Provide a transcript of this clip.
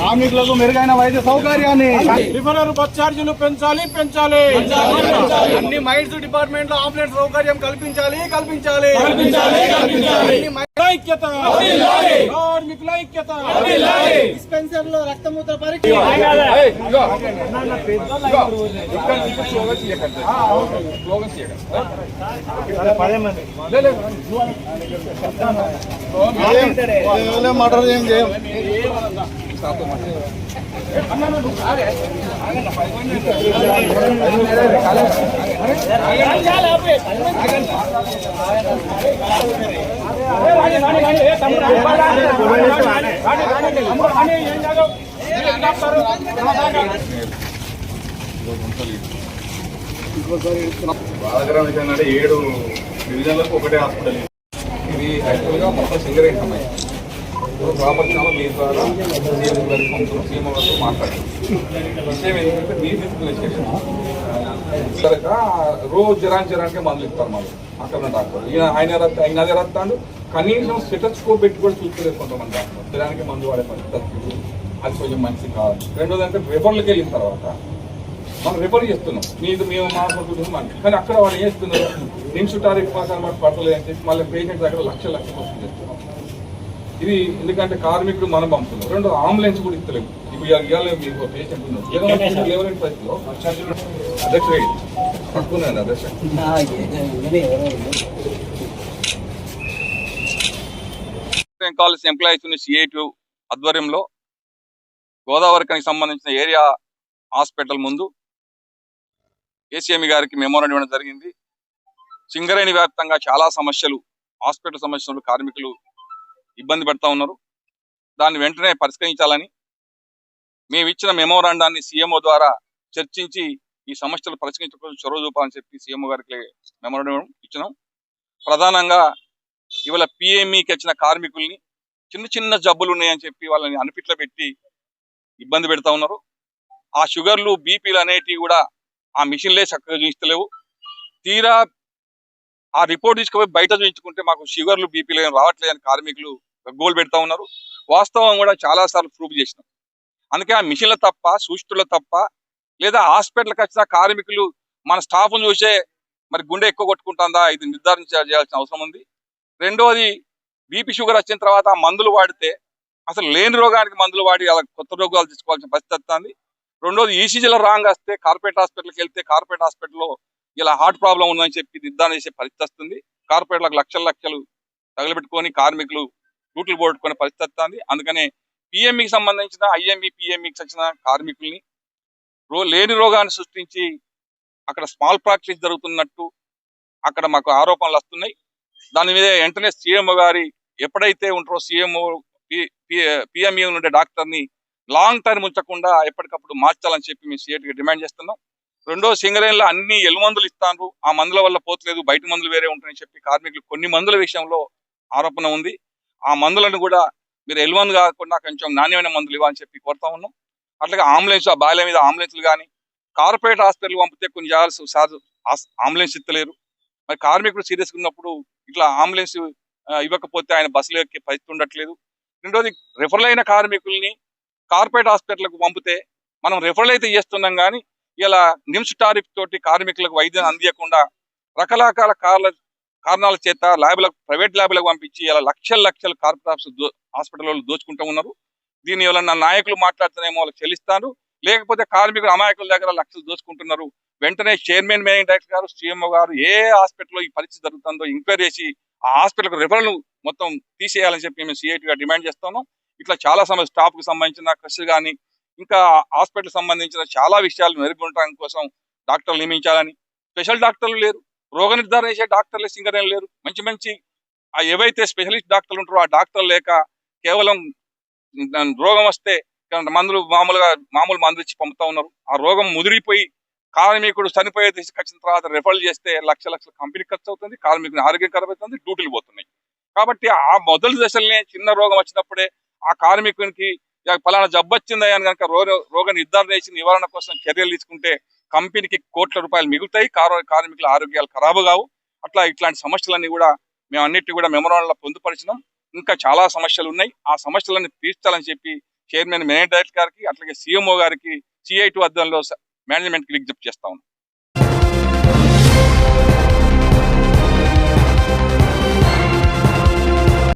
కార్మికులకు మెరుగైన వైద్య సౌకర్యాన్ని రిఫరల్ బస్ ఛార్జీలు పెంచాలి. పెంచాలి. అన్ని మైల్స్ డిపార్ట్మెంట్లో అంబులెన్స్ సౌకర్యం కల్పించాలి కల్పించాలి. అన్ని ఐక్యత. కార్మికుల ఐక్యత. డిస్పెన్సర్లో రక్తమూత్ర పరీక్ష. మటర్ ఏం? చేయం బాధాకరం ఏంటంటే ఏడు డివిజన్లకు ఒకటే హాస్పిటల్. ఇది యాక్చువల్గా మొత్తం సింగర్ సంబంధించి ఇప్పుడు ప్రాపర్ మీ ద్వారా సీఎం గారి కొంచెం సీఎం గారితో మాట్లాడారు. విషయం ఏంటంటే మీ ఫిజికల్ ఎడ్యుకేషన్ సరిగ్గా రోజు జరానికి జరానికే మందులు ఇస్తారు మాకు. అక్కడ డాక్టర్. ఈయన ఆయన రక్త ఆయన అదే రత్తాడు. కనీసం స్టెటస్కోప్ పెట్టి కూడా చూసుకోలేదు కొంతమంది డాక్టర్ జరానికి మందు వాడే పరిస్థితి అది కొంచెం మంచిది కాదు. రెండోది అంటే రిఫర్లకి వెళ్ళిన తర్వాత మనం రిఫర్ చేస్తున్నాం. మీది మేము మాట్లాడుకుంటున్నాం కానీ అక్కడ వాళ్ళు ఏం చేస్తున్నారు నిమిషం టారీఫ్ పాసాలు మాకు పడతలేదు అని చెప్పి మళ్ళీ పేషెంట్ దగ్గర లక్ష లక్ష వస్తుంది చేస్తున్నాం ఇది ఎందుకంటే కార్మికుడు మనం పంపుతున్నాం రెండు అంబులెన్స్ కూడా ఇస్తలేము ఇప్పుడు ఇవాళ ఇవాళ మీకు పేషెంట్ ఉన్నారు ఏదైనా లేవలేని పరిస్థితిలో అధ్యక్ష పట్టుకున్నాను అధ్యక్ష. కాలేజ్ ఎంప్లాయీస్ ఉన్న సిఐటి ఆధ్వర్యంలో గోదావరికి సంబంధించిన ఏరియా హాస్పిటల్ ముందు కేసీఎం గారికి మెమోరం ఇవ్వడం జరిగింది. సింగరేణి వ్యాప్తంగా చాలా సమస్యలు హాస్పిటల్ సమస్యలు కార్మికులు ఇబ్బంది పెడతా ఉన్నారు. దాన్ని వెంటనే పరిష్కరించాలని మేము ఇచ్చిన మెమోరాండాన్ని సీఎంఓ ద్వారా చర్చించి ఈ సమస్యలు పరిష్కరించడం చొరవ చూపాలని చెప్పి సీఎంఓ గారికి మెమోరాండం ఇచ్చినాం. ప్రధానంగా ఇవాళ పిఎంఈకి వచ్చిన కార్మికుల్ని చిన్న చిన్న జబ్బులు ఉన్నాయని చెప్పి వాళ్ళని అనిపిట్లో పెట్టి ఇబ్బంది పెడతా ఉన్నారు. ఆ షుగర్లు బీపీలు అనేటివి కూడా ఆ మిషన్లే చక్కగా చూపిస్తలేవు. తీరా ఆ రిపోర్ట్ తీసుకుపోయి బయట చూపించుకుంటే మాకు షుగర్లు బీపీలు ఏం రావట్లేదని కార్మికులు గోల్ పెడతా ఉన్నారు. వాస్తవం కూడా చాలా సార్లు ప్రూవ్ చేసినాం. అందుకే ఆ మిషన్ల తప్ప సూచితుల తప్ప లేదా హాస్పిటల్కి వచ్చిన కార్మికులు మన స్టాఫ్ను చూసే మరి గుండె ఎక్కువ కొట్టుకుంటుందా? ఇది నిర్ధారణ చేయాల్సిన అవసరం ఉంది. రెండోది బీపీ షుగర్ వచ్చిన తర్వాత మందులు వాడితే అసలు లేని రోగానికి మందులు వాడి అలా కొత్త రోగాలు తీసుకోవాల్సిన పరిస్థితి వస్తుంది. రెండోది ఈసీజీలో రాంగ్ వస్తే కార్పొరేట్ హాస్పిటల్కి వెళ్తే కార్పొరేట్ హాస్పిటల్లో ఇలా హార్ట్ ప్రాబ్లం ఉందని చెప్పి నిర్ధారణ చేసే పరిస్థితి వస్తుంది. కార్పొరేట్లకు లక్షల లక్షలు తగలబెట్టుకొని కార్మికులు డ్యూటీలు పోగొట్టుకునే పరిస్థితి వస్తుంది. అందుకనే పిఎంఈకి సంబంధించిన ఐఎంఈ పిఎంఈకి వచ్చిన కార్మికుల్ని రో లేని రోగాన్ని సృష్టించి అక్కడ స్మాల్ ప్రాక్టీస్ జరుగుతున్నట్టు అక్కడ మాకు ఆరోపణలు వస్తున్నాయి. దాని మీద వెంటనే సీఎంఓ గారి ఎప్పుడైతే ఉంటారో సీఎంఓ పిఎంఈ ఉండే డాక్టర్ని లాంగ్ టర్మ్ ఉంచకుండా ఎప్పటికప్పుడు మార్చాలని చెప్పి మేము సీఎట్గా డిమాండ్ చేస్తున్నాం. రెండో సింగరేణిలో అన్ని ఎలు మందులు ఇస్తాను ఆ మందుల వల్ల పోతలేదు. బయట మందులు వేరే ఉంటాయని చెప్పి కార్మికులు కొన్ని మందుల విషయంలో ఆరోపణ ఉంది. ఆ మందులను కూడా మీరు ఎల్లు మందు కాకుండా కొంచెం నాణ్యమైన మందులు ఇవ్వాలని చెప్పి కోరుతా ఉన్నాం. అట్లాగే అంబులెన్స్ ఆ బాయిల మీద అంబులెన్స్లు కానీ కార్పొరేట్ హాస్పిటల్ పంపితే కొన్ని జాగ్రత్త సార్ అంబులెన్స్ ఇస్తలేరు మరి కార్మికుడు సీరియస్గా ఉన్నప్పుడు ఇట్లా అంబులెన్స్ ఇవ్వకపోతే ఆయన బస్సులు ఎక్కి పరిస్థితి ఉండట్లేదు. రెండోది రిఫరల్ అయిన కార్మికుల్ని కార్పొరేట్ హాస్పిటల్కు పంపితే మనం రిఫరల్ అయితే చేస్తున్నాం కానీ ఇలా నిమ్స్ టారిఫ్ తోటి కార్మికులకు వైద్యం అందియకుండా రకరకాల కారణాల చేత ల్యాబ్లకు ప్రైవేట్ ల్యాబ్లకు పంపించి ఇలా లక్షల లక్షలు కార్పొరేట్ హాస్పిటల్ వాళ్ళు దోచుకుంటూ ఉన్నారు. దీని వల్ల నా నాయకులు మాట్లాడుతున్నామో వాళ్ళకి చెల్లిస్తాను లేకపోతే కార్మికులు అమాయకుల దగ్గర లక్షలు దోచుకుంటున్నారు. వెంటనే చైర్మన్ మేనేజింగ్ డైరెక్టర్ గారు సీఎంఓ గారు ఏ హాస్పిటల్లో ఈ పరిస్థితి జరుగుతుందో ఎంక్వైరీ చేసి ఆ హాస్పిటల్కు రిఫరల్ మొత్తం తీసేయాలని చెప్పి మేము సిఐటిగా డిమాండ్ చేస్తాను ఇట్లా చాలా సమస్య స్టాఫ్కి సంబంధించిన క్రష్ కానీ ఇంకా హాస్పిటల్ సంబంధించిన చాలా విషయాలు మెరుగుపడటం కోసం డాక్టర్లు నియమించాలని. స్పెషల్ డాక్టర్లు లేరు. రోగ నిర్ధారణ చేసే డాక్టర్లు సింగరేం లేరు. మంచి మంచి ఆ ఏవైతే స్పెషలిస్ట్ డాక్టర్లు ఉంటారో ఆ డాక్టర్లు లేక కేవలం దాని రోగం వస్తే మందులు మామూలుగా మామూలు మందులు ఇచ్చి పంపుతా ఉన్నారు. ఆ రోగం ముదిరిపోయి కార్మికుడు చనిపోయే దిశకు వచ్చిన తర్వాత రిఫర్ చేస్తే లక్ష లక్షల కంపెనీ ఖర్చు అవుతుంది కార్మికుని ఆరోగ్యం ఖరాబ్ అవుతుంది డ్యూటీలు పోతున్నాయి. కాబట్టి ఆ మొదటి దశలనే చిన్న రోగం వచ్చినప్పుడే ఆ కార్మికునికి ఇక ఫలానా జబ్బు వచ్చిందా అని కనుక రోగ రోగ నిర్ధారణ చేసి నివారణ కోసం చర్యలు తీసుకుంటే కంపెనీకి కోట్ల రూపాయలు మిగులుతాయి కార్మికుల ఆరోగ్యాలు ఖరాబు కావు. అట్లా ఇట్లాంటి సమస్యలన్నీ కూడా మేము అన్నిటి కూడా మెమోరాండంలో పొందుపరిచినాం. ఇంకా చాలా సమస్యలు ఉన్నాయి. ఆ సమస్యలను తీర్చాలని చెప్పి చైర్మన్ మేనేజ్ డైరెక్టర్ గారికి అట్లాగే సీఎంఓ గారికి సిఐటి అధ్వర్యంలో మేనేజ్మెంట్కి విజ్ఞప్తి చేస్తా ఉన్నాం.